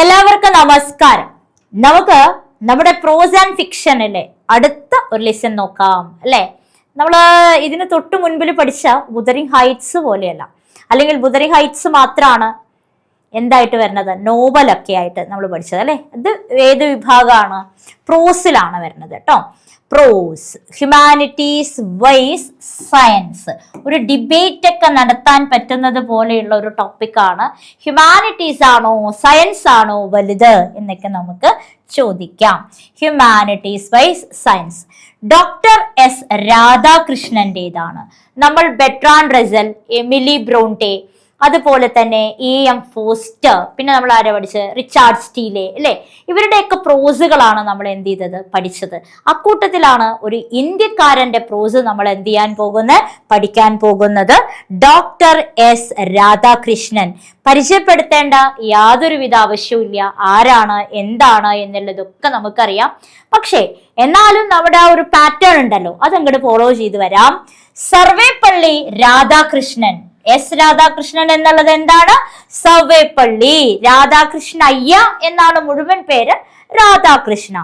എല്ലാവർക്കും നമസ്കാരം. നമുക്ക് നമ്മുടെ പ്രോസ് ആൻഡ് ഫിക്ഷനിലെ അടുത്ത ഒരു ലെസൺ നോക്കാം അല്ലെ? നമ്മൾ ഇതിന് തൊട്ട് മുൻപിൽ പഠിച്ച ബുദറിങ് ഹൈറ്റ്സ് പോലെയല്ല. അല്ലെങ്കിൽ ബുദറിങ് ഹൈറ്റ്സ് മാത്രമാണ് എന്തായിട്ട് വരുന്നത്? നോവലൊക്കെ ആയിട്ട് നമ്മൾ പഠിച്ചത് അല്ലേ? ഇത് ഏത് വിഭാഗമാണ് പ്രോസിലാണ് വരുന്നത് കേട്ടോ പ്രോസ് ഹ്യൂമാനിറ്റീസ് വൈസ് സയൻസ് ഒരു ഡിബേറ്റ് ഒക്കെ നടത്താൻ പറ്റുന്നത് പോലെയുള്ള ഒരു ടോപ്പിക്കാണ് ഹ്യൂമാനിറ്റീസ് ആണോ സയൻസ് ആണോ വലുത് എന്നൊക്കെ നമുക്ക് ചോദിക്കാം. Humanities wise science doctor S രാധാകൃഷ്ണന്റേതാണ് നമ്മൾ ബെട്രാൻ റെസൽ എമിലി ബ്രോണ്ടെ അതുപോലെ തന്നെ ഇ എം ഫോസ്റ്റർ പിന്നെ നമ്മൾ ആരെ പഠിച്ചത്? റിച്ചാർഡ് സ്റ്റീലെ അല്ലേ? ഇവരുടെയൊക്കെ പ്രോസുകളാണ് നമ്മൾ എന്ത് ചെയ്തത്? പഠിച്ചത്. അക്കൂട്ടത്തിലാണ് ഒരു ഇന്ത്യക്കാരന്റെ പ്രോസ് നമ്മൾ എന്ത് ചെയ്യാൻ പോകുന്നത്? പഠിക്കാൻ പോകുന്നത്. Doctor S Radhakrishnan. പരിചയപ്പെടുത്തേണ്ട യാതൊരുവിധ ആവശ്യവുമില്ല. ആരാണ്? എന്താണ്? എന്നുള്ളതൊക്കെ നമുക്കറിയാം. പക്ഷേ എന്നാലും നമ്മുടെ ആ ഒരു പാറ്റേൺ ഉണ്ടല്ലോ. അതങ്ങോട്ട് ഫോളോ ചെയ്ത് വരാം. സർവേപ്പള്ളി രാധാകൃഷ്ണൻ. എസ് രാധാകൃഷ്ണൻ എന്നുള്ളത് എന്താണ്? സർവേപ്പള്ളി രാധാകൃഷ്ണ അയ്യ എന്നാണ് മുഴുവൻ പേര് Radhakrishna.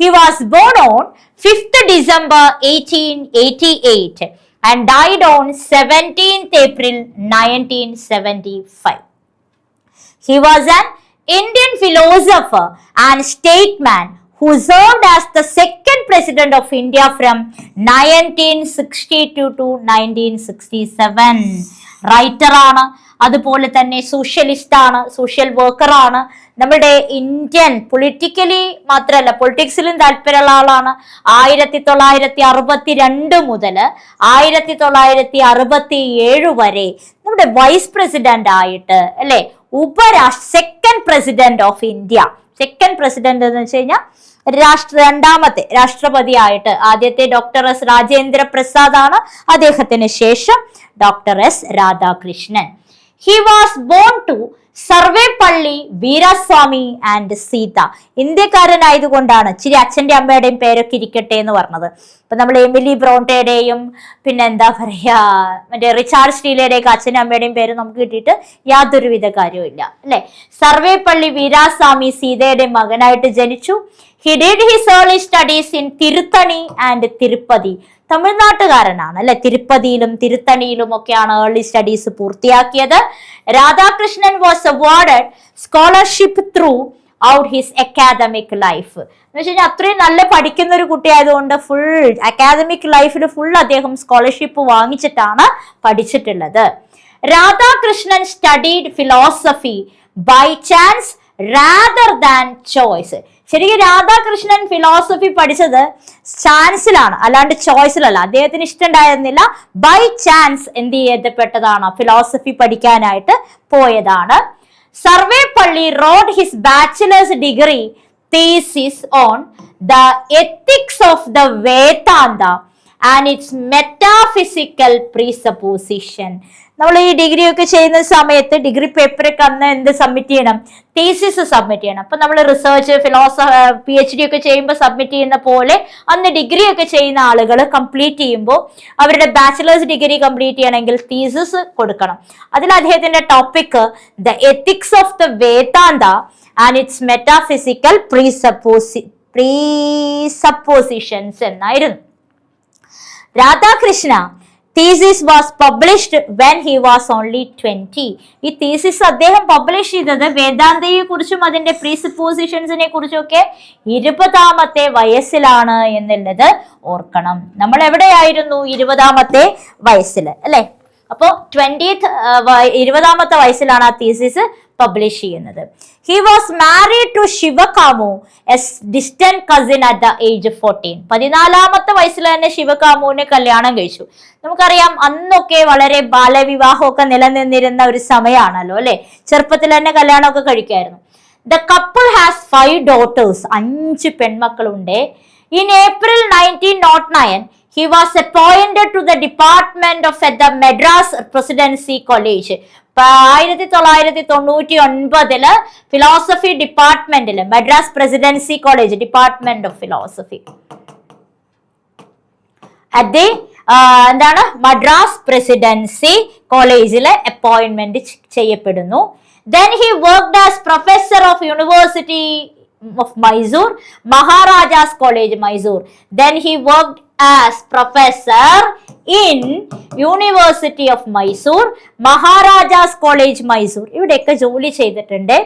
He was born on fifth December eighteen eighty eight and died on seventeenth April nineteen seventy five He was an Indian philosopher and statesman who served as the second president of India from 1962 to 1967. Writer ആണ് അതുപോലെ തന്നെ socialist ആണ് social worker ആണ് നമ്മുടെ Indian politically മാത്രമല്ല പൊളിറ്റിക്സിലും താല്പര്യമുള്ള ആളാണ്. ആയിരത്തി തൊള്ളായിരത്തി അറുപത്തി രണ്ട് മുതൽ ആയിരത്തി തൊള്ളായിരത്തി അറുപത്തി ഏഴ് വരെ നമ്മുടെ വൈസ് പ്രസിഡന്റ് ആയിട്ട് അല്ലെ? ഉപരാഷ്ട്ര second president of India second president എന്ന് വെച്ച് കഴിഞ്ഞാൽ രാഷ്ട്ര രണ്ടാമത്തെ രാഷ്ട്രപതിയായിട്ട് ആദ്യത്തെ ഡോക്ടർ എസ് രാജേന്ദ്ര പ്രസാദ് ആണ് അദ്ദേഹത്തിന് ശേഷം doctor S Radhakrishnan. He was born to Sarvepalli Veeraswami and Sita. ഇന്ത്യക്കാരനായതുകൊണ്ടാണ് ഇച്ചിരി അച്ഛന്റെ അമ്മയുടെയും പേരൊക്കെ ഇരിക്കട്ടെ എന്ന് പറഞ്ഞത്. ഇപ്പൊ നമ്മൾ എമിലി ബ്രോണ്ടയുടെയും പിന്നെ എന്താ പറയാ മറ്റേ റിച്ചാർഡ് സ്റ്റീലയുടെയൊക്കെ അച്ഛനും അമ്മയുടെയും പേര് നമുക്ക് കിട്ടിയിട്ട് യാതൊരുവിധ കാര്യവും ഇല്ല. അല്ലെ? സർവേപ്പള്ളി വീരാസ്വാമി സീതയുടെ മകനായിട്ട് ജനിച്ചു. He did his early studies in Tiruttani and Tirupati തമിഴ്നാട്ടുകാരനാണ് അല്ലെ? തിരുപ്പതിയിലും തിരുത്തണിയിലും ഒക്കെയാണ് ഏർലി സ്റ്റഡീസ് പൂർത്തിയാക്കിയത്. Radhakrishnan was awarded scholarship throughout his academic life എന്ന് വെച്ച് കഴിഞ്ഞാൽ അത്രയും നല്ല പഠിക്കുന്ന ഒരു കുട്ടിയായതുകൊണ്ട് ഫുൾ അക്കാദമിക് ലൈഫിൽ ഫുൾ അദ്ദേഹം സ്കോളർഷിപ്പ് വാങ്ങിച്ചിട്ടാണ് പഠിച്ചിട്ടുള്ളത്. Radhakrishnan studied philosophy by chance rather than choice ശരിക്കും രാധാകൃഷ്ണൻ ഫിലോസഫി പഠിച്ചത് ചാൻസിലാണ് അല്ലാണ്ട് ചോയ്സിലല്ല അദ്ദേഹത്തിന് ഇഷ്ടമുണ്ടായിരുന്നില്ല. ബൈ ചാൻസ് എന്ത് ചെയ്യപ്പെട്ടതാണ്? ഫിലോസഫി പഠിക്കാനായിട്ട് പോയതാണ്. Sarvepalli wrote his bachelor's degree thesis on the ethics of the Vedanta. And it's metaphysical presupposition നമ്മൾ ഈ ഡിഗ്രി ഒക്കെ ചെയ്യുന്ന സമയത്ത് ഡിഗ്രി പേപ്പറൊക്കെ അന്ന് എന്ത് സബ്മിറ്റ് ചെയ്യണം? തീസിസ് സബ്മിറ്റ് ചെയ്യണം. അപ്പൊ നമ്മൾ research philosophy P H D ഒക്കെ ചെയ്യുമ്പോൾ സബ്മിറ്റ് ചെയ്യുന്ന പോലെ അന്ന് ഡിഗ്രി ഒക്കെ ചെയ്യുന്ന ആളുകൾ കംപ്ലീറ്റ് ചെയ്യുമ്പോൾ അവരുടെ ബാച്ചിലേഴ്സ് ഡിഗ്രി കംപ്ലീറ്റ് ചെയ്യണമെങ്കിൽ തീസിസ് കൊടുക്കണം. അതിൽ അദ്ദേഹത്തിന്റെ topic the ethics of the Vedanta and its metaphysical presupposition presuppositions എന്നായിരുന്നു. Radhakrishna. Thesis was published when he was only twenty ഈ തീസിസ് അദ്ദേഹം പബ്ലിഷ് ചെയ്തത് വേദാന്തയെ കുറിച്ചും അതിന്റെ പ്രീസപ്പോസിഷൻസിനെ ഒക്കെ ഇരുപതാമത്തെ വയസ്സിലാണ് എന്നുള്ളത് ഓർക്കണം. നമ്മൾ എവിടെയായിരുന്നു ഇരുപതാമത്തെ വയസ്സിൽ അല്ലെ? അപ്പോൾ ട്വന്റീത്ത് ഇരുപതാമത്തെ വയസ്സിലാണ് ആ തീസിസ് പബ്ലിഷ് ചെയ്യുന്നത്. He was married to Sivakamu as distant cousin at the age fourteen പതിനാലാമത്തെ വയസ്സിൽ തന്നെ ശിവകാമുവിനെ കല്യാണം കഴിച്ചു. നമുക്കറിയാം അന്നൊക്കെ വളരെ ബാലവിവാഹമൊക്കെ നിലനിന്നിരുന്ന ഒരു സമയമാണല്ലോ അല്ലെ? ചെറുപ്പത്തിൽ തന്നെ കല്യാണമൊക്കെ കഴിക്കായിരുന്നു the couple has five daughters അഞ്ച് പെൺമക്കളുണ്ട്. In April nineteen nought nine he was appointed to the department of the Madras presidency college ആയിരത്തി തൊള്ളായിരത്തി തൊണ്ണൂറ്റി ഒൻപതിൽ ഫിലോസഫി ഡിപ്പാർട്ട്മെന്റിൽ Madras presidency college department of philosophy അതെ എന്താണ്? മദ്രാസ് പ്രസിഡൻസി കോളേജിൽ അപ്പോയിന്റ്മെന്റ് ചെയ്യപ്പെടുന്നു. Then he worked as professor of University of Mysore, Maharaja's College, Mysore. Then he worked as professor in University of Mysore, Maharaja's College, Mysore. ഇവിടെയൊക്കെ ജോലി ചെയ്തിട്ടുണ്ട്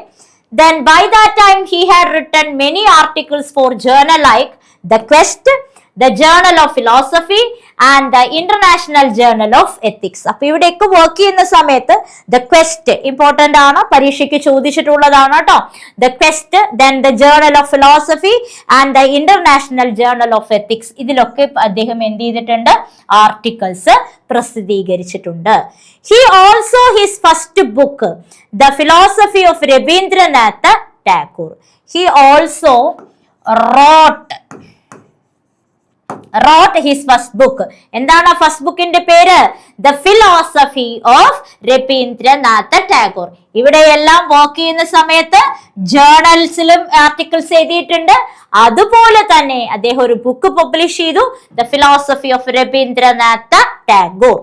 Then by that time he had written many articles for journal like The Quest, The Journal of Philosophy and the international journal of ethics അപ്പൊ ഇവിടെയൊക്കെ work ചെയ്യുന്ന സമയത്ത് the quest important ആണ്. പരീക്ഷയ്ക്ക് ചോദിച്ചിട്ടുള്ളതാണ് കേട്ടോ. The quest then the journal of philosophy and the international journal of ethics ഇതിലൊക്കെ അദ്ദേഹം എന്ത് ചെയ്തിട്ടുണ്ട്? ആർട്ടിക്കിൾസ് പ്രസിദ്ധീകരിച്ചിട്ടുണ്ട്. He also his first book the philosophy of Rabindranath Tagore he also wrote wrote his first book എന്താണ് ആ first ബുക്കിന്റെ പേര്? The philosophy of Rabindranath Tagore ഇവിടെയെല്ലാം വർക്ക് ചെയ്യുന്ന സമയത്ത് ജേർണൽസിലും ആർട്ടിക്കിൾസ് എഴുതിയിട്ടുണ്ട്. അതുപോലെ തന്നെ അദ്ദേഹം ഒരു ബുക്ക് പബ്ലിഷ് ചെയ്തു the philosophy of Rabindranath Tagore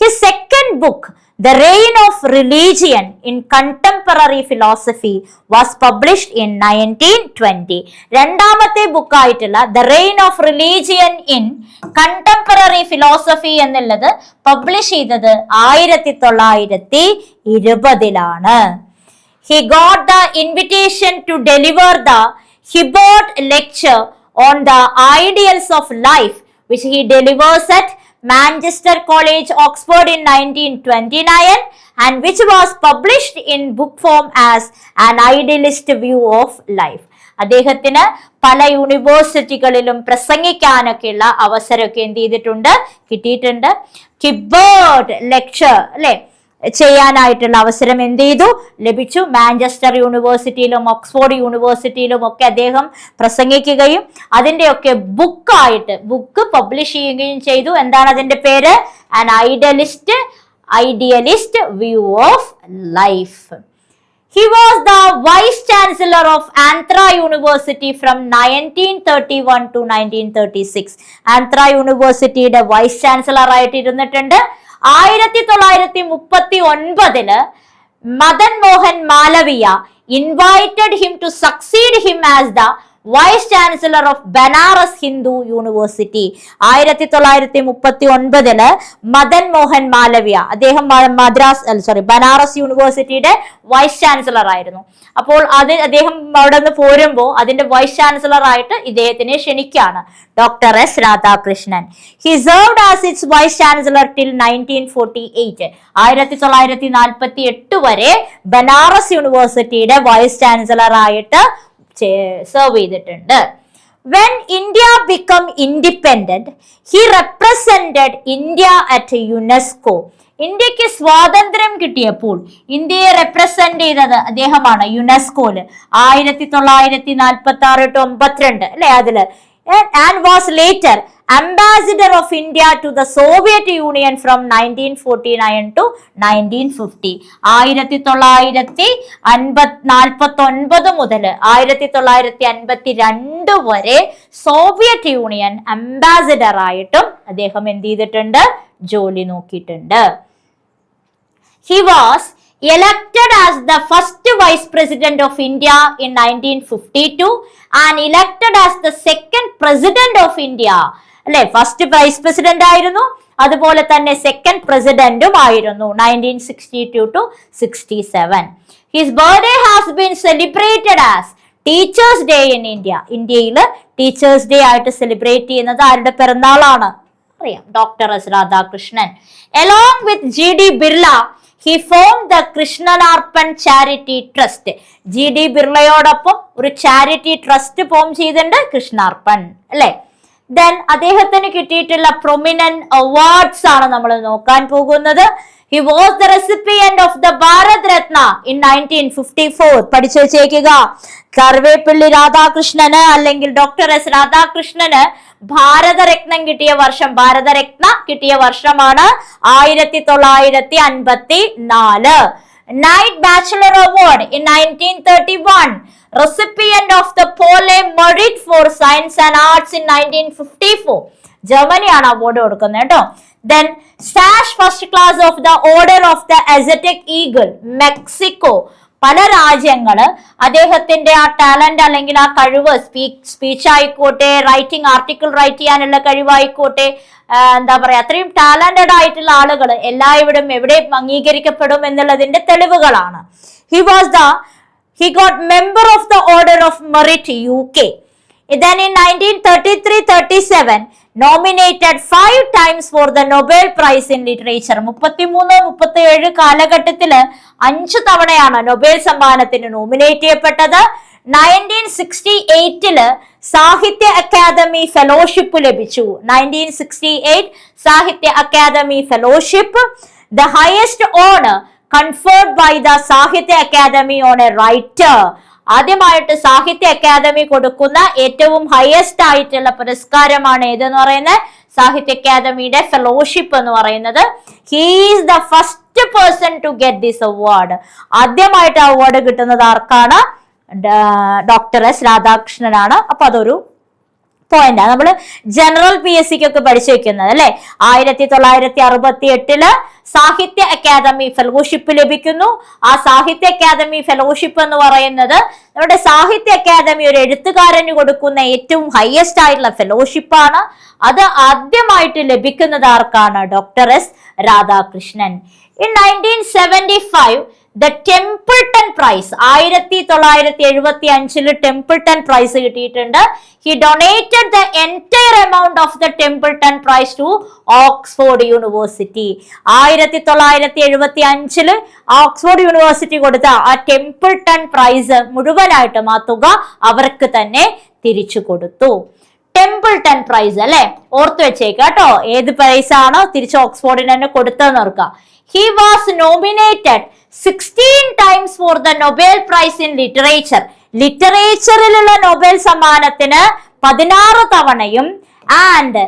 his second book The Reign of Religion in Contemporary Philosophy was published in 1920. രണ്ടാമത്തെ ബുക്കായിട്ടുള്ള the reign of religion in contemporary philosophy എന്നുള്ളത് പബ്ലിഷ് ചെയ്തത് ആയിരത്തി തൊള്ളായിരത്തി ഇരുപതിലാണ് he got the invitation to deliver the Hibbert lecture on the ideals of life which he delivers at Manchester College, Oxford in 1929 and which was published in book form as An Idealist View of Life. അദ്ദേഹത്തിന് പല യൂണിവേഴ്സിറ്റികളിലും പ്രസംഗിക്കാനൊക്കെയുള്ള അവസരമൊക്കെ എന്ത് ചെയ്തിട്ടുണ്ട് കിട്ടിയിട്ടുണ്ട് കിബേർഡ് lecture അല്ലെ ചെയ്യാനായിട്ടുള്ള അവസരം എന്ത് ചെയ്തു? ലഭിച്ചു. മാഞ്ചസ്റ്റർ യൂണിവേഴ്സിറ്റിയിലും ഓക്സ്ഫോർഡ് യൂണിവേഴ്സിറ്റിയിലും ഒക്കെ അദ്ദേഹം പ്രസംഗിക്കുകയും അതിന്റെയൊക്കെ ബുക്കായിട്ട് ബുക്ക് പബ്ലിഷ് ചെയ്യുകയും ചെയ്തു. എന്താണ് അതിന്റെ പേര്? An idealist idealist view of life He was the Vice Chancellor of Anthra University from 1931 to 1936. Anthra University vice Vice Chancellor ഇരുന്നിട്ടുണ്ട് ആയിരത്തി തൊള്ളായിരത്തി മുപ്പത്തി ഒൻപതിൽ Madan Mohan Malaviya invited him to succeed him as the vice chancellor of Banaras Hindu university ആയിരത്തി തൊള്ളായിരത്തി മുപ്പത്തി ഒൻപതിൽ മദൻ മോഹൻ മാലവ്യ അദ്ദേഹം മദ്രാസ് സോറി ബനാറസ് യൂണിവേഴ്സിറ്റിയുടെ വൈസ് ചാൻസലർ ആയിരുന്നു. അപ്പോൾ അത് അദ്ദേഹം അവിടെ നിന്ന് പോരുമ്പോൾ അതിന്റെ വൈസ് ചാൻസലർ ആയിട്ട് ഇദ്ദേഹത്തിനെ ക്ഷണിക്കുകയാണ് doctor S Radhakrishnan. He served as its vice chancellor till nineteen forty eight ആയിരത്തി തൊള്ളായിരത്തി നാൽപ്പത്തി എട്ട് വരെ ബനാറസ് യൂണിവേഴ്സിറ്റിയുടെ വൈസ് ചാൻസലർ ആയിട്ട് സെർവ് ചെയ്തിട്ടുണ്ട്. When India became independent he represented India at UNESCO ഇന്ത്യയ്ക്ക് സ്വാതന്ത്ര്യം കിട്ടിയപ്പോൾ ഇന്ത്യയെ റെപ്രസെന്റ് ചെയ്തത് അദ്ദേഹമാണ് യുനെസ്കോയിൽ ആയിരത്തി തൊള്ളായിരത്തി നാൽപ്പത്തി ആറ് ടു ഒമ്പത്തിരണ്ട് അല്ലെ അതിൽ? And was later ambassador of India to the Soviet Union from nineteen forty nine to nineteen fifty ആയിരത്തി തൊള്ളായിരത്തി അൻപത് നാൽപ്പത്തി ഒൻപത് മുതൽ ആയിരത്തി തൊള്ളായിരത്തി അൻപത്തി രണ്ട് വരെ സോവിയറ്റ് യൂണിയൻ അംബാസിഡർ ആയിട്ടും അദ്ദേഹം എന്ത് ചെയ്തിട്ടുണ്ട് ജോലി നോക്കിയിട്ടുണ്ട് he was elected as the first vice president of India in 1952 and elected as the second president of India. അല്ലെ? ഫസ്റ്റ് വൈസ് പ്രസിഡന്റ് ആയിരുന്നു. അതുപോലെ തന്നെ സെക്കൻഡ് പ്രസിഡന്റും ആയിരുന്നു nineteen sixty two to sixty seven his birthday has been celebrated as teachers day in India ഇന്ത്യയിൽ teachers day ആയിട്ട് celebrate ചെയ്യുന്നത് ആരുടെ പിറന്നാളാണ് അറിയാം. Doctor S Radhakrishnan along with G D Birla he formed the Krishnarpan charity trust G D ബിർളയോടൊപ്പം ഒരു charity trust form ചെയ്തിട്ടുണ്ട് കൃഷ്ണാർപ്പൺ അല്ലെ? Then അദ്ദേഹത്തിന് കിട്ടിയിട്ടുള്ള പ്രൊമിനന്റ് അവാർഡ്സ് ആണ് നമ്മൾ നോക്കാൻ പോകുന്നത്. He was the recipient of the Bharat Ratna in nineteen fifty four പഠിച്ചു വെച്ചേക്കുക. കർവേപ്പിള്ളി രാധാകൃഷ്ണന് അല്ലെങ്കിൽ ഡോക്ടർ എസ് രാധാകൃഷ്ണന് ഭാരതരത്നം കിട്ടിയ വർഷം ഭാരതരത്ന കിട്ടിയ വർഷമാണ് ആയിരത്തി തൊള്ളായിരത്തി അൻപത്തി നാല് nineteen thirty one recipient of the പോലെ merit for science and arts in nineteen fifty four ജർമ്മനിയാണ് award കൊടുക്കുന്നത് കേട്ടോ. Then star first class of the Order of the Aztec Eagle Mexico പല രാജ്യങ്ങൾ അദ്ദേഹത്തിന്റെ ആ ടാലന്റ് അല്ലെങ്കിൽ ആ കഴിവ് സ്പീക്ക് സ്പീച്ച് ആയിക്കോട്ടെ റൈറ്റിംഗ് ആർട്ടിക്കിൾ റൈറ്റ് ചെയ്യാനുള്ള കഴിവായിക്കോട്ടെ എന്താ പറയാ അത്രയും ടാലന്റഡ് ആയിട്ടുള്ള ആളുകൾ എല്ലായിവിടും എവിടെയും അംഗീകരിക്കപ്പെടും എന്നുള്ളതിന്റെ തെളിവുകളാണ്. He was the he got member of the Order of Merit U K then in 1933-37 nominated five times for the Nobel Prize in Literature. മുപ്പത്തിമൂന്ന് മുപ്പത്തിയേഴ് കാലഘട്ടത്തിൽ അഞ്ചു തവണയാണ് നൊബേൽ സമ്മാനത്തിന് നോമിനേറ്റ് ചെയ്യപ്പെട്ടത്. നയന്റീൻ സിക്സ്റ്റി എയ്റ്റിൽ സാഹിത്യ അക്കാദമി ഫെലോഷിപ്പ് ലഭിച്ചു. Nineteen sixty eight Sahitya Akademi fellowship the highest honour conferred by the Sahitya Akademi on a writer ആദ്യമായിട്ട് സാഹിത്യ അക്കാദമി കൊടുക്കുന്ന ഏറ്റവും ഹയസ്റ്റ് ആയിട്ടുള്ള പുരസ്കാരമാണ് ഏതെന്ന് പറയുന്നത്? സാഹിത്യ അക്കാദമിയുടെ ഫെലോഷിപ്പ് എന്ന് പറയുന്നത്. He's the first person to get this award ആദ്യമായിട്ട് അവാർഡ് കിട്ടുന്നത് ആർക്കാണ്? ഡോക്ടർ എസ് രാധാകൃഷ്ണനാണ്. അപ്പൊ അതൊരു പോയിന്റ് നമ്മൾ ജനറൽ പി എസ് സിക്ക് ഒക്കെ പഠിച്ചു വെക്കുന്നത് അല്ലെ? ആയിരത്തി തൊള്ളായിരത്തി അറുപത്തി എട്ടിൽ സാഹിത്യ അക്കാദമി ഫെലോഷിപ്പ് ലഭിക്കുന്നു. ആ സാഹിത്യ അക്കാദമി ഫെലോഷിപ്പ് എന്ന് പറയുന്നത് നമ്മുടെ സാഹിത്യ അക്കാദമി ഒരു എഴുത്തുകാരന് കൊടുക്കുന്ന ഏറ്റവും ഹയസ്റ്റ് ആയിട്ടുള്ള ഫെലോഷിപ്പാണ് അത് ആദ്യമായിട്ട് ലഭിക്കുന്നത് ആർക്കാണ്? Doctor S Radhakrishnan. In nineteen seventy five the Templeton prize ആയിരത്തി തൊള്ളായിരത്തി എഴുപത്തി അഞ്ചിൽ ടെമ്പിൾട്ടൺ പ്രൈസ് കിട്ടിയിട്ടുണ്ട്. He donated the entire amount of the Templeton prize to Oxford university ആയിരത്തി തൊള്ളായിരത്തി എഴുപത്തി അഞ്ചിൽ ഓക്സ്ഫോർഡ് യൂണിവേഴ്സിറ്റി കൊടുത്ത ആ ടെമ്പിൾട്ടൺ പ്രൈസ് മുഴുവനായിട്ടും ആ തുക അവർക്ക് തന്നെ തിരിച്ചു കൊടുത്തു. ടെമ്പിൾട്ടൺ പ്രൈസ് അല്ലെ? ഓർത്തു വെച്ചേക്കാട്ടോ ഏത് പ്രൈസ് ആണോ തിരിച്ച് ഓക്സ്ഫോർഡിന് തന്നെ കൊടുത്തതെന്ന് ഓർക്കുക. He was nominated sixteen times for the Nobel prize in literature ലിറ്ററേച്ചറിലുള്ള Nobel സമ്മാനത്തിന് പതിനാറ് തവണയും and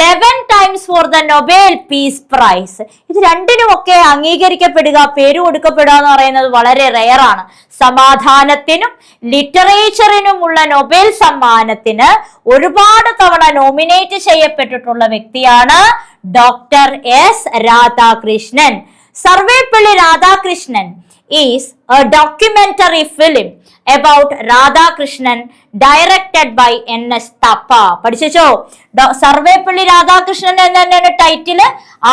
eleven times for the Nobel peace prize ഇത് രണ്ടിനുമൊക്കെ അംഗീകരിക്കപ്പെടുക പേര് കൊടുക്കപ്പെടുക എന്ന് പറയുന്നത് വളരെ റെയറാണ് സമാധാനത്തിനും ലിറ്ററേച്ചറിനുമുള്ള നൊബേൽ സമ്മാനത്തിന് ഒരുപാട് തവണ നോമിനേറ്റ് ചെയ്യപ്പെട്ടിട്ടുള്ള വ്യക്തിയാണ് doctor S Radhakrishnan. Sarvepalli Radhakrishnan is a documentary film about Radhakrishnan directed by N S Thapa പഠിച്ചോ സർവേപ്പള്ളി രാധാകൃഷ്ണൻ എന്ന് തന്നെയാണ് ടൈറ്റിൽ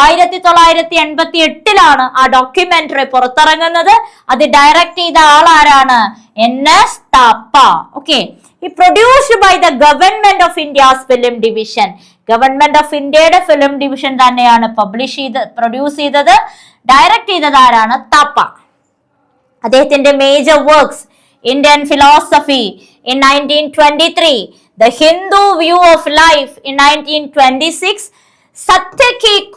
ആയിരത്തി തൊള്ളായിരത്തി എൺപത്തി എട്ടിലാണ് ആ ഡോക്യുമെന്ററി പുറത്തിറങ്ങുന്നത്. അത് ഡയറക്റ്റ് ചെയ്ത ആളാരാണ്? എൻ എസ് തപ്പ ഓക്കെ ഈ produced by the government of India's film division government of ഇന്ത്യയുടെ ഫിലിം ഡിവിഷൻ തന്നെയാണ് പബ്ലിഷ് ചെയ്ത് പ്രൊഡ്യൂസ് ചെയ്തത്. ഡയറക്റ്റ് ചെയ്തത് ആരാണ്? തപ്പ അദ്ദേഹത്തിന്റെ major works Indian philosophy in 1923, the Hindu view of life in 1926, Satya Ki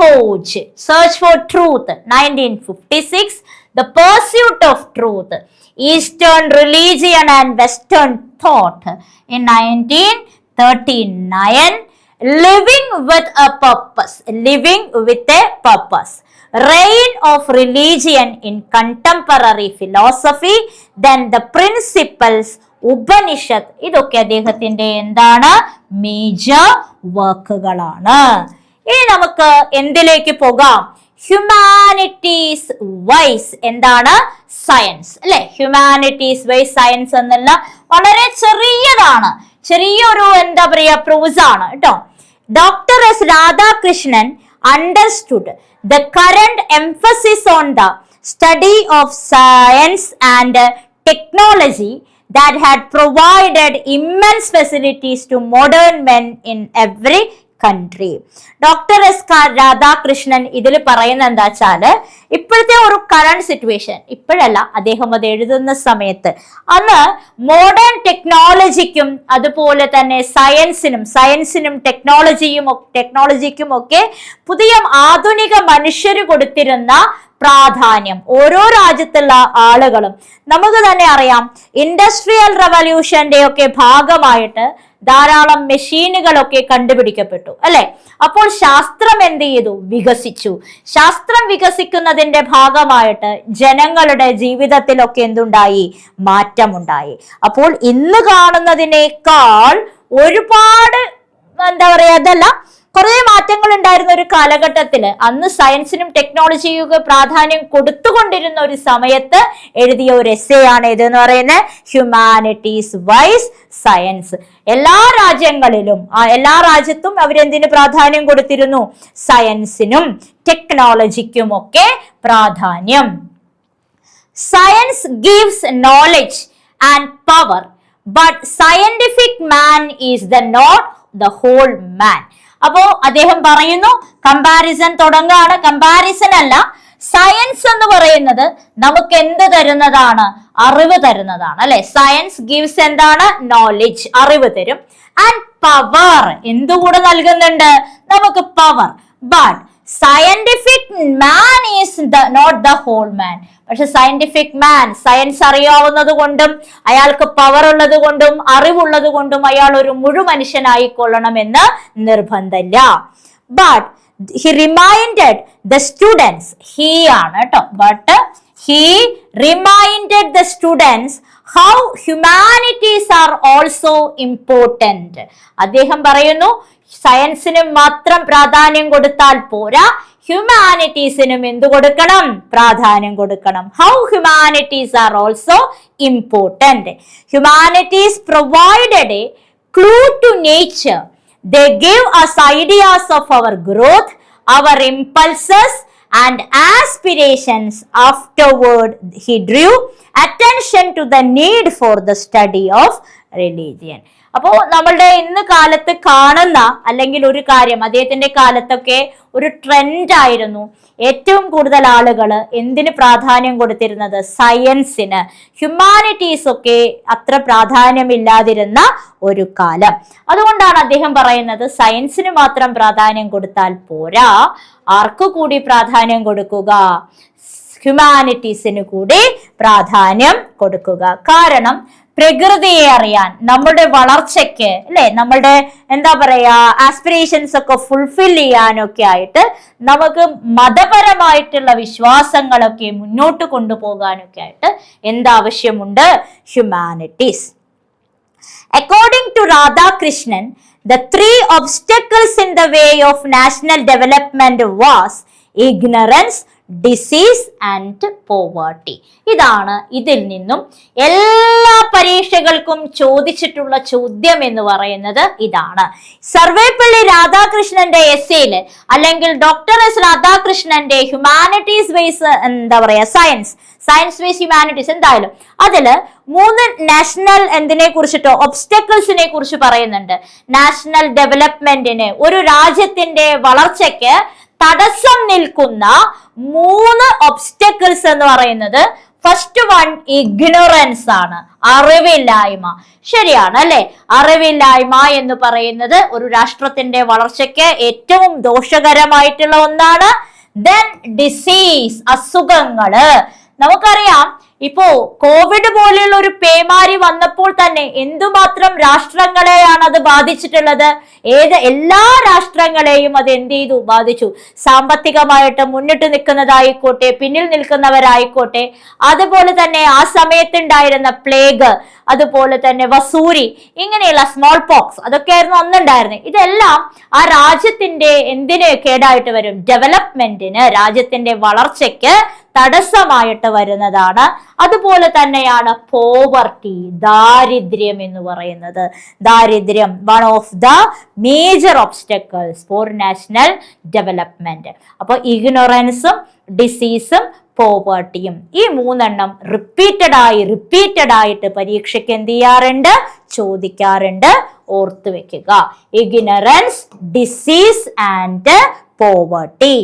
Search for Truth 1956, The Pursuit of Truth, Eastern Religion and Western Thought in 1939, Living with a Purpose, Living with a Purpose. Reign of religion in contemporary philosophy then the principles Upanishad ഇതൊക്കെ അദ്ദേഹത്തിന്റെ എന്താണ്? Major വർക്കുകളാണ് ഇനി നമുക്ക് എന്തിലേക്ക് പോകാം? Humanities versus എന്താണ്? Science അല്ലെ? ഹ്യൂമാനിറ്റീസ് വൈസ് സയൻസ് എന്നുള്ള വളരെ ചെറിയതാണ്. ചെറിയൊരു എന്താ പറയുക പ്രൂസ് ആണ്. കേട്ടോ? Doctor S Radhakrishnan understood the current emphasis on the study of science and technology that had provided immense facilities to modern men in every country doctor S Radhakrishnan ഇതിൽ പറയുന്ന എന്താ വെച്ചാൽ ഇപ്പോഴത്തെ ഒരു കറണ്ട് സിറ്റുവേഷൻ ഇപ്പോഴല്ല അദ്ദേഹം അത് എഴുതുന്ന സമയത്ത്. അന്ന് മോഡേൺ ടെക്നോളജിക്കും അതുപോലെ തന്നെ സയൻസിനും സയൻസിനും ടെക്നോളജിയും ടെക്നോളജിക്കും ഒക്കെ പുതിയ ആധുനിക മനുഷ്യർ കൊടുത്തിരുന്ന പ്രാധാന്യം ഓരോ രാജ്യത്തുള്ള ആളുകളും. നമുക്ക് തന്നെ അറിയാം ഇൻഡസ്ട്രിയൽ റവല്യൂഷന്റെ ഒക്കെ ഭാഗമായിട്ട് ധാരാളം മെഷീനുകളൊക്കെ കണ്ടുപിടിക്കപ്പെട്ടു അല്ലെ? അപ്പോൾ ശാസ്ത്രം എന്ത് ചെയ്തു? വികസിച്ചു. ശാസ്ത്രം വികസിക്കുന്നതിന്റെ ഭാഗമായിട്ട് ജനങ്ങളുടെ ജീവിതത്തിലൊക്കെ എന്തുണ്ടായി? മാറ്റമുണ്ടായി. അപ്പോൾ ഇന്ന് കാണുന്നതിനേക്കാൾ ഒരുപാട് എന്താ പറയാ അതല്ല കുറെ മാറ്റങ്ങൾ ഉണ്ടായിരുന്ന ഒരു കാലഘട്ടത്തിൽ അന്ന് സയൻസിനും ടെക്നോളജിയും പ്രാധാന്യം കൊടുത്തുകൊണ്ടിരുന്ന ഒരു സമയത്ത് എഴുതിയ ഒരു എസ്സേ ആണ് ഇതെന്ന് പറയുന്നത്? ഹ്യൂമാനിറ്റീസ് വൈസ് സയൻസ് എല്ലാ രാജ്യങ്ങളിലും എല്ലാ രാജ്യത്തും അവരെന്തിന് പ്രാധാന്യം കൊടുത്തിരുന്നു? സയൻസിനും ടെക്നോളജിക്കും ഒക്കെ പ്രാധാന്യം. Science gives knowledge and power but scientific man is the not the whole man അപ്പോ അദ്ദേഹം പറയുന്നു കമ്പാരിസൺ തുടങ്ങുകയാണ് കമ്പാരിസൺ അല്ല സയൻസ് എന്ന് പറയുന്നത് നമുക്ക് എന്ത് തരുന്നതാണ്? അറിവ് തരുന്നതാണ്. അല്ലെ? സയൻസ് ഗീവ്സ് എന്താണ്? നോളജ് അറിവ് തരും. ആൻഡ് പവർ എന്തുകൂടെ നൽകുന്നുണ്ട്? നമുക്ക് power but scientific man is the not the whole man പക്ഷെ സയന്റിഫിക് മാൻ സയൻസ് അറിയാവുന്നത് കൊണ്ടും അയാൾക്ക് പവർ ഉള്ളത് കൊണ്ടും അറിവുള്ളത് കൊണ്ടും അയാൾ ഒരു മുഴു മനുഷ്യനായിക്കൊള്ളണമെന്ന് നിർബന്ധമില്ല. But he reminded the students he ആണ് കേട്ടോ but he reminded the students how humanities are also important അദ്ദേഹം പറയുന്നു സയൻസിന് മാത്രം പ്രാധാന്യം കൊടുത്താൽ പോരാ ഹ്യൂമാനിറ്റീസിനും എന്തു കൊടുക്കണം പ്രാധാന്യം കൊടുക്കണം how humanities are also important humanities provided a clue to nature they give us ideas of our growth, our impulses, and aspirations. Afterward, he drew attention to the need for the study of religion. അപ്പോൾ നമ്മളുടെ ഇന്ന് കാലത്ത് കാണുന്ന അല്ലെങ്കിൽ ഒരു കാര്യം അദ്ദേഹത്തിന്റെ കാലത്തൊക്കെ ഒരു ട്രെൻഡ് ആയിരുന്നു. ഏറ്റവും കൂടുതൽ ആളുകൾ എന്തിന് പ്രാധാന്യം കൊടുത്തിരുന്നത്? സയൻസിന് ഹ്യൂമാനിറ്റീസ് ഒക്കെ അത്ര പ്രാധാന്യമില്ലാതിരുന്ന ഒരു കാലം. അതുകൊണ്ടാണ് അദ്ദേഹം പറയുന്നത് സയൻസിന് മാത്രം പ്രാധാന്യം കൊടുത്താൽ പോരാ. ആർക്കു കൂടി പ്രാധാന്യം കൊടുക്കുക? ഹ്യൂമാനിറ്റീസിന് കൂടി പ്രാധാന്യം കൊടുക്കുക. കാരണം പ്രകൃതിയെ അറിയാൻ നമ്മുടെ വളർച്ചയ്ക്ക് അല്ലെ? നമ്മളുടെ എന്താ പറയാ ആസ്പിറേഷൻസ് ഒക്കെ ഫുൾഫിൽ ചെയ്യാനൊക്കെ ആയിട്ട് നമുക്ക് മതപരമായിട്ടുള്ള വിശ്വാസങ്ങളൊക്കെ മുന്നോട്ട് കൊണ്ടുപോകാനൊക്കെ ആയിട്ട് എന്താവശ്യമുണ്ട്? Humanities according to Radhakrishnan the three obstacles in the way of national development was ignorance, disease and poverty ഇതാണ് ഇതിൽ നിന്നും എല്ലാ പരീക്ഷകൾക്കും ചോദിച്ചിട്ടുള്ള ചോദ്യം എന്ന് പറയുന്നത് ഇതാണ്. സർവേപ്പള്ളി രാധാകൃഷ്ണന്റെ എസ്സേയിൽ അല്ലെങ്കിൽ ഡോക്ടർ എസ് രാധാകൃഷ്ണന്റെ ഹ്യൂമാനിറ്റീസ് ബേസ് എന്താ പറയാ സയൻസ് സയൻസ് ബേസ് ഹ്യൂമാനിറ്റീസ് എന്തായാലും അതിൽ മൂന്ന് നാഷണൽ എന്തിനെ കുറിച്ചിട്ടോ ഒബ്സ്റ്റക്കിൾസിനെ കുറിച്ച് പറയുന്നുണ്ട്. നാഷണൽ ഡെവലപ്മെന്റിന് ഒരു രാജ്യത്തിന്റെ വളർച്ചയ്ക്ക് തടസ്സം നിൽക്കുന്ന മൂന്ന് ഒബ്സ്റ്റക്കിൾസ് എന്ന് പറയുന്നത് ഫസ്റ്റ് വൺ ഇഗ്നോറൻസ് ആണ്. അറിവില്ലായ്മ. ശരിയാണ് അല്ലെ? അറിവില്ലായ്മ എന്ന് പറയുന്നത് ഒരു രാഷ്ട്രത്തിന്റെ വളർച്ചയ്ക്ക് ഏറ്റവും ദോഷകരമായിട്ടുള്ള ഒന്നാണ്. ദെൻ ഡിസീസ് അസുഖങ്ങൾ. നമുക്കറിയാം ഇപ്പോ കോവിഡ് പോലെയുള്ള ഒരു പേമാരി വന്നപ്പോൾ തന്നെ എന്തുമാത്രം രാഷ്ട്രങ്ങളെയാണ് അത് ബാധിച്ചിട്ടുള്ളത്? ഏത് എല്ലാ രാഷ്ട്രങ്ങളെയും അത് എന്ത് ചെയ്തു? ബാധിച്ചു. സാമ്പത്തികമായിട്ട് മുന്നിട്ട് നിൽക്കുന്നതായിക്കോട്ടെ പിന്നിൽ നിൽക്കുന്നവരായിക്കോട്ടെ അതുപോലെ തന്നെ ആ സമയത്തുണ്ടായിരുന്ന പ്ലേഗ് അതുപോലെ തന്നെ വസൂരി ഇങ്ങനെയുള്ള സ്മോൾ പോക്സ് അതൊക്കെയായിരുന്നു അന്നുണ്ടായിരുന്നത് ഇതെല്ലാം ആ രാജ്യത്തിന്റെ എന്തിന് കേടായിട്ട് വരും? ഡെവലപ്മെന്റിന് രാജ്യത്തിന്റെ വളർച്ചയ്ക്ക് തടസ്സമായിട്ട് വരുന്നതാണ്. അതുപോലെ തന്നെയാണ് പോവർട്ടി ദാരിദ്ര്യം എന്ന് പറയുന്നത്. ദാരിദ്ര്യം one of the major obstacles for national development അപ്പോൾ ഇഗ്നോറൻസും ഡിസീസും പോവർട്ടിയും ഈ മൂന്നെണ്ണം റിപ്പീറ്റഡ് ആയി റിപ്പീറ്റഡ് ആയിട്ട് പരീക്ഷയ്ക്ക് എന്ത് ചെയ്യാറുണ്ട്? ചോദിക്കാറുണ്ട്. ഓർത്തു വെക്കുക. Ignorance disease and poverty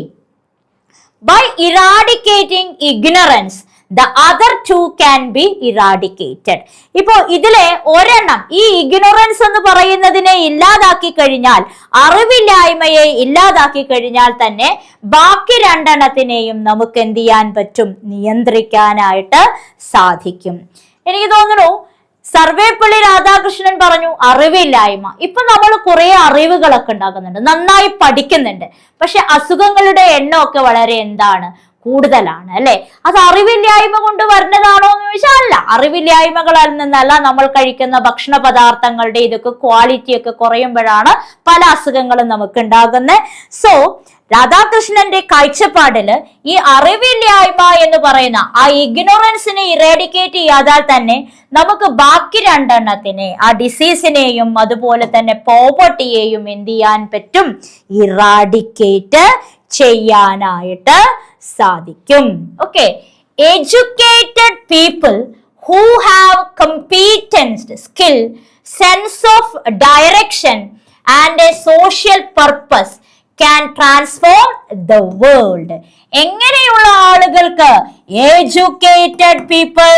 by eradicating ignorance the other two can be eradicated. ഇപ്പോ ഇതിലെ ഒരെണ്ണം ഈ ഇഗ്നോറൻസ് എന്ന് പറയുന്നതിനെ ഇല്ലാതാക്കി കഴിഞ്ഞാൽ അറിവില്ലായ്മയെ ഇല്ലാതാക്കി കഴിഞ്ഞാൽ തന്നെ ബാക്കി രണ്ടെണ്ണത്തിനെയും നമുക്ക് എന്ത് ചെയ്യാൻ പറ്റും? നിയന്ത്രിക്കാനായിട്ട് സാധിക്കും. എനിക്ക് തോന്നുന്നു സർവേപ്പള്ളി രാധാകൃഷ്ണൻ പറഞ്ഞു അറിവില്ലായ്മ. ഇപ്പൊ നമ്മൾ കുറെ അറിവുകളൊക്കെ ഉണ്ടാകുന്നുണ്ട് നന്നായി പഠിക്കുന്നുണ്ട്. പക്ഷെ അസുഖങ്ങളുടെ എണ്ണമൊക്കെ വളരെ എന്താണ്? കൂടുതലാണ് അല്ലെ? അത് അറിവില്ലായ്മ കൊണ്ട് വരുന്നതാണോ എന്ന് ചോദിച്ചാൽ അല്ല. അറിവില്ലായ്മകളിൽ നിന്നല്ല നമ്മൾ കഴിക്കുന്ന ഭക്ഷണ പദാർത്ഥങ്ങളുടെ ഇതൊക്കെ ക്വാളിറ്റി ഒക്കെ കുറയുമ്പോഴാണ് പല അസുഖങ്ങളും നമുക്ക് ഉണ്ടാകുന്നത് സോ രാധാകൃഷ്ണന്റെ കാഴ്ചപ്പാടിൽ ഈ അറിവില്ലായ്മ എന്ന് പറയുന്ന ആ ഇഗ്നോറൻസിനെ ഇറേഡിക്കേറ്റ് ചെയ്യാതാൽ തന്നെ നമുക്ക് ബാക്കി രണ്ടെണ്ണത്തിനെ ആ ഡിസീസിനെയും അതുപോലെ തന്നെ പോവർട്ടിയെയും എന്ത് ചെയ്യാൻ പറ്റും? ഇറാഡിക്കേറ്റ് ചെയ്യാനായിട്ട് സാധിക്കും. Okay educated people who have competence skill sense of direction and a social purpose can transform the world എങ്ങനെയുള്ള ആളുകൾക്ക് എഡ്യൂക്കേറ്റഡ് പീപ്പിൾ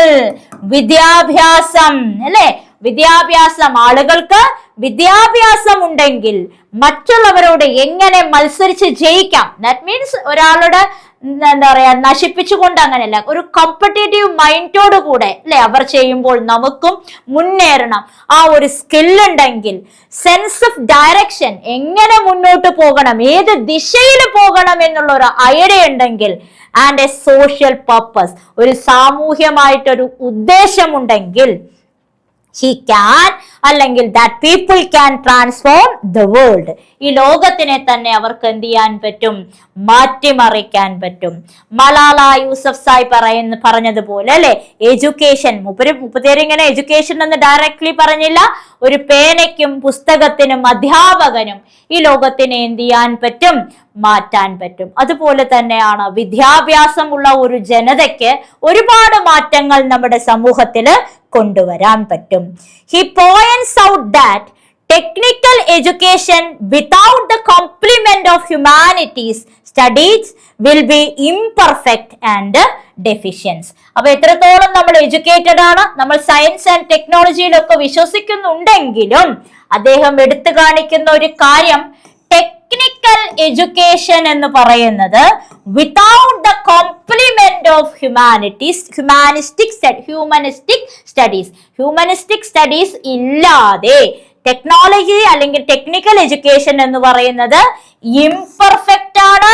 വിദ്യാഭ്യാസം അല്ലേ? വിദ്യാഭ്യാസം ആളുകൾക്ക് വിദ്യാഭ്യാസം ഉണ്ടെങ്കിൽ മറ്റുള്ളവരോട് എങ്ങനെ മത്സരിച്ച് ജയിക്കാം? ദാറ്റ് മീൻസ് ഒരാളുടെ എന്താ പറയാ നശിപ്പിച്ചുകൊണ്ട് അങ്ങനെയല്ല ഒരു കോമ്പറ്റേറ്റീവ് മൈൻഡോട് കൂടെ അല്ലെ അവർ ചെയ്യുമ്പോൾ നമുക്കും മുന്നേറണം. ആ ഒരു സ്കിൽ ഉണ്ടെങ്കിൽ സെൻസ് ഓഫ് ഡയറക്ഷൻ എങ്ങനെ മുന്നോട്ട് പോകണം ഏത് ദിശയിൽ പോകണം എന്നുള്ള ഒരു ഐഡിയ ഉണ്ടെങ്കിൽ ആൻഡ് എ സോഷ്യൽ പർപ്പസ് ഒരു സാമൂഹ്യമായിട്ടൊരു ഉദ്ദേശമുണ്ടെങ്കിൽ ഹി ക്യാൻ അല്ലെങ്കിൽ that people can transform the world ഈ ലോകത്തിനെ തന്നെ അവർക്ക് എന്ത് ചെയ്യാൻ പറ്റും? മാറ്റിമറിക്കാൻ പറ്റും. മലാല യൂസഫ് സായി പറയുന്ന പറഞ്ഞതുപോലെ അല്ലെ? എഡ്യൂക്കേഷൻ മുപ്പര് മുപ്പത്തേരിങ്ങനെ എഡ്യൂക്കേഷൻ എന്ന് ഡയറക്ട്ലി പറഞ്ഞില്ല. ഒരു പേനയ്ക്കും പുസ്തകത്തിനും അധ്യാപകനും ഈ ലോകത്തിനെ എന്ത് ചെയ്യാൻ പറ്റും? മാറ്റാൻ പറ്റും. അതുപോലെ തന്നെയാണ് വിദ്യാഭ്യാസമുള്ള ഒരു ജനതയ്ക്ക് ഒരുപാട് മാറ്റങ്ങൾ നമ്മുടെ സമൂഹത്തിൽ കൊണ്ടുവരാൻ പറ്റും. He points out that technical education without the complement of humanities studies will be imperfect and deficient അപ്പൊ എത്രത്തോളം നമ്മൾ എഡ്യൂക്കേറ്റഡ് ആണ് നമ്മൾ സയൻസ് ആൻഡ് ടെക്നോളജിയിലൊക്കെ വിശ്വസിക്കുന്നുണ്ടെങ്കിലും അദ്ദേഹം എടുത്തു കാണിക്കുന്ന ഒരു കാര്യം ടെക്നിക്കൽ എഡ്യൂക്കേഷൻ എന്ന് പറയുന്നത് without the compliment of humanities humanistic humanistic studies humanistic studies ഇല്ലാതെ ടെക്നോളജി അല്ലെങ്കിൽ ടെക്നിക്കൽ എഡ്യൂക്കേഷൻ എന്ന് പറയുന്നത് ഇംപെർഫെക്റ്റ് ആണ്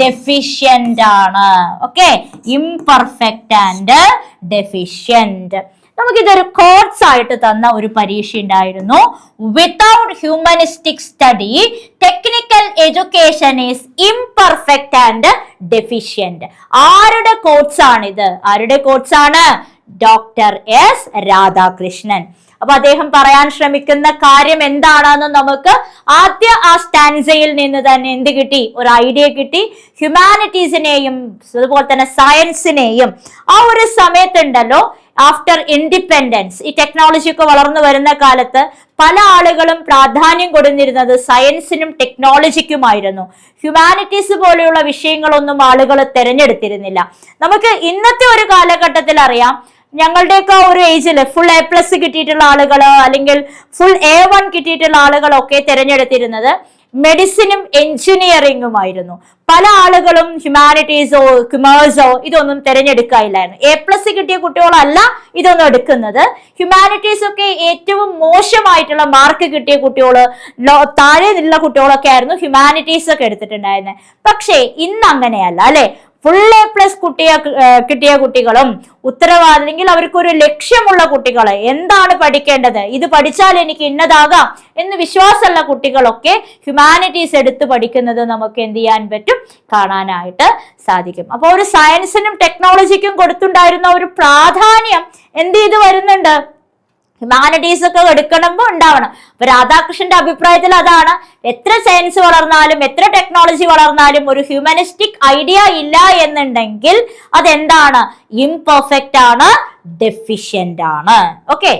ഡെഫിഷ്യന്റ് ആണ്. ഓക്കെ ഇംപെർഫെക്റ്റ് ആൻഡ് ഡെഫിഷ്യന്റ് നമുക്കിതൊരു കോഡ്സ് ആയിട്ട് തന്ന ഒരു പരീക്ഷ ഉണ്ടായിരുന്നു. Without humanistic study technical education is imperfect and deficient ആരുടെ കോഡ്സ് ആണിത്? ആരുടെ കോഡ്സ് ആണ്? ഡോക്ടർ എസ് രാധാകൃഷ്ണൻ അപ്പൊ അദ്ദേഹം പറയാൻ ശ്രമിക്കുന്ന കാര്യം എന്താണെന്ന് നമുക്ക് ആദ്യ ആ സ്റ്റാൻസയിൽ നിന്ന് തന്നെ എന്ത് കിട്ടി? ഒരു ഐഡിയ കിട്ടി. ഹ്യൂമാനിറ്റീസിനെയും അതുപോലെ തന്നെ സയൻസിനെയും ആ ഒരു സമയത്തുണ്ടല്ലോ ആഫ്റ്റർ ഇൻഡിപെൻഡൻസ് ഈ ടെക്നോളജി ഒക്കെ വളർന്നു വരുന്ന കാലത്ത് പല ആളുകളും പ്രാധാന്യം കൊടുത്തിരുന്നത് സയൻസിനും ടെക്നോളജിക്കുമായിരുന്നു ഹ്യൂമാനിറ്റീസ് പോലെയുള്ള വിഷയങ്ങളൊന്നും ആളുകൾ തിരഞ്ഞെടുത്തിരുന്നില്ല. നമുക്ക് ഇന്നത്തെ ഒരു കാലഘട്ടത്തിൽ അറിയാം ഞങ്ങളുടെയൊക്കെ ഒരു ഏജിൽ ഫുൾ എ പ്ലസ് കിട്ടിയിട്ടുള്ള ആളുകൾ അല്ലെങ്കിൽ ഫുൾ എ വൺ കിട്ടിയിട്ടുള്ള ആളുകളൊക്കെ തിരഞ്ഞെടുത്തിരുന്നത് മെഡിസിനും എഞ്ചിനീയറിംഗുമായിരുന്നു പല ആളുകളും ഹ്യൂമാനിറ്റീസോ കൊമേഴ്സോ ഇതൊന്നും തിരഞ്ഞെടുക്കാനില്ലായിരുന്നു. എ പ്ലസ് കിട്ടിയ കുട്ടികളല്ല ഇതൊന്നും എടുക്കുന്നത്. ഹ്യൂമാനിറ്റീസ് ഒക്കെ ഏറ്റവും മോശമായിട്ടുള്ള മാർക്ക് കിട്ടിയ കുട്ടികൾ താഴെ നിന്നുള്ള കുട്ടികളൊക്കെ ആയിരുന്നു ഹ്യൂമാനിറ്റീസ് ഒക്കെ എടുത്തിട്ടുണ്ടായിരുന്നത് പക്ഷേ ഇന്ന് അങ്ങനെയല്ല അല്ലെ? ഫുൾ എ പ്ലസ് കുട്ടിയ കിട്ടിയ കുട്ടികളും ഉത്തരവാദി അല്ലെങ്കിൽ അവർക്കൊരു ലക്ഷ്യമുള്ള കുട്ടികൾ എന്താണ് പഠിക്കേണ്ടത്? ഇത് പഠിച്ചാൽ എനിക്ക് ഇന്നതാകാം എന്ന് വിശ്വാസമുള്ള കുട്ടികളൊക്കെ ഹ്യൂമാനിറ്റീസ് എടുത്ത് പഠിക്കുന്നത് നമുക്ക് എന്ത് ചെയ്യാൻ പറ്റും? കാണാനായിട്ട് സാധിക്കും. അപ്പോൾ ഒരു സയൻസിനും ടെക്നോളജിക്കും കൊടുത്തുണ്ടായിരുന്ന ഒരു പ്രാധാന്യം എന്ത് ചെയ്ത് വരുന്നുണ്ട്? ഹ്യൂമാനിറ്റീസ് ഒക്കെ എടുക്കണമ്പോൾ ഉണ്ടാവണം. അപ്പൊ രാധാകൃഷ്ണന്റെ അഭിപ്രായത്തിൽ അതാണ്. എത്ര സയൻസ് വളർന്നാലും എത്ര ടെക്നോളജി വളർന്നാലും ഒരു ഹ്യൂമനിസ്റ്റിക് ഐഡിയ ഇല്ല എന്നുണ്ടെങ്കിൽ അതെന്താണ്? ഇംപെർഫെക്റ്റ് ആണ് ഡെഫിഷ്യന്റ് ആണ്. ഓക്കെ